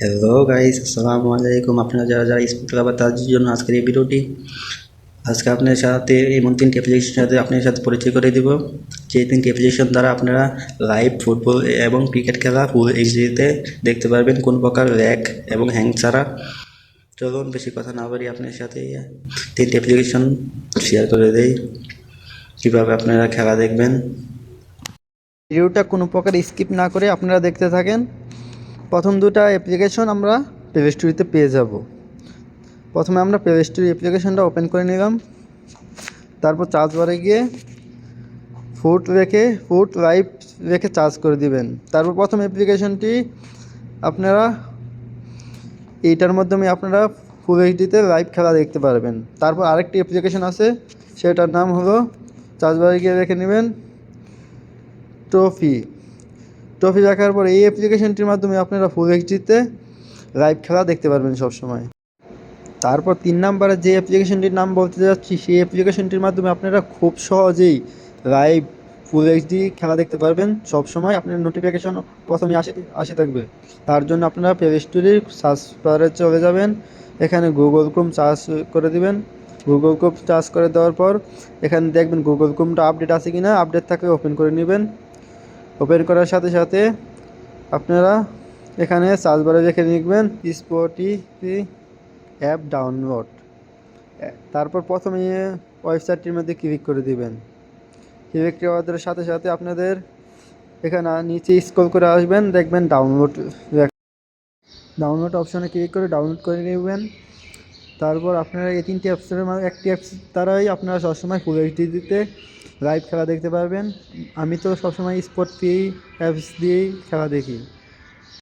Hello guys আসসালামু আলাইকুম আপনারা যারা যারা স্পোর্ট লাভার তাদের জন্য আজকের এই ভিডিওটি, আজকে আপনার সাথে এমন তিনটি অ্যাপ্লিকেশনের সাথে আপনার সাথে পরিচয় করে দিব। যে তিনটি অ্যাপ্লিকেশন দ্বারা আপনারা লাইভ ফুটবল এবং ক্রিকেট খেলা ফুল এইচডিতে দেখতে পারবেন, কোন প্রকার র্যাক এবং হ্যাং ছাড়া। চলুন, বেশি কথা না বলি আপনার সাথে তিনটি অ্যাপ্লিকেশন শেয়ার করে দেই। কীভাবে আপনারা খেলা দেখবেন? ভিডিওটা কোনো প্রকার স্কিপ না করে আপনারা দেখতে থাকেন। প্রথম দুটো অ্যাপ্লিকেশন আমরা প্লে স্টোরিতে পেয়ে যাব। প্রথমে আমরা প্লে স্টোরি অ্যাপ্লিকেশনটা ওপেন করে নিলাম। তারপর চার্জ বারে গিয়ে ফুট রেখে ফুট লাইভ রেখে চার্জ করে দিবেন। তারপর প্রথম অ্যাপ্লিকেশনটি আপনারা এইটার মাধ্যমে আপনারা ফুল এইচডিতে লাইভ খেলা দেখতে পারবেন। তারপর আরেকটি অ্যাপ্লিকেশন আছে, সেটার নাম হলো চার্জ বারে গিয়ে রেখে নেবেন ট্রফি ট্রফি রাখার পর এই অ্যাপ্লিকেশনটির মাধ্যমে আপনারা ফুল এইচডিতে লাইভ খেলা দেখতে পারবেন সব সময় তারপর তিন নম্বরে যে অ্যাপ্লিকেশনটির নাম বলতে যাচ্ছি, সেই অ্যাপ্লিকেশনটির মাধ্যমে আপনারা খুব সহজেই লাইভ ফুল এইচডি খেলা দেখতে পারবেন। সব সময় আপনার নোটিফিকেশন প্রথমে আসে আসে থাকবে। তার জন্য আপনারা প্লে স্টোরির সার্চ বারে চলে যাবেন। এখানে গুগল ক্রোম চার্জ করে দিবেন। গুগল ক্রোম চার্জ করে দেওয়ার পর এখানে দেখবেন গুগল ক্রোমটা আপডেট আছে কি না আপডেট থাকলে ওপেন করে নেবেন। ওপেন করার সাথে সাথে আপনারা এখানে সার্চ বারে রেখে লিখবেন স্পটিফি অ্যাপ ডাউনলোড তারপর প্রথমে ওয়েবসাইটটির মধ্যে ক্লিক করে দিবেন। ক্লিক করার সাথে সাথে আপনাদের এখানে নিচে স্ক্রল করে আসবেন, দেখবেন ডাউনলোড ডাউনলোড অপশনে ক্লিক করে ডাউনলোড করে নেবেন। তারপর আপনারা এই তিনটি অ্যাপসের একটি অ্যাপস দ্বারাই আপনারা সবসময় ফুল দিতে লাইভ খেলা দেখতে পারবেন। আমি তো সবসময় স্পোর্ট পেয়েই অ্যাপস দিয়েই খেলা দেখি।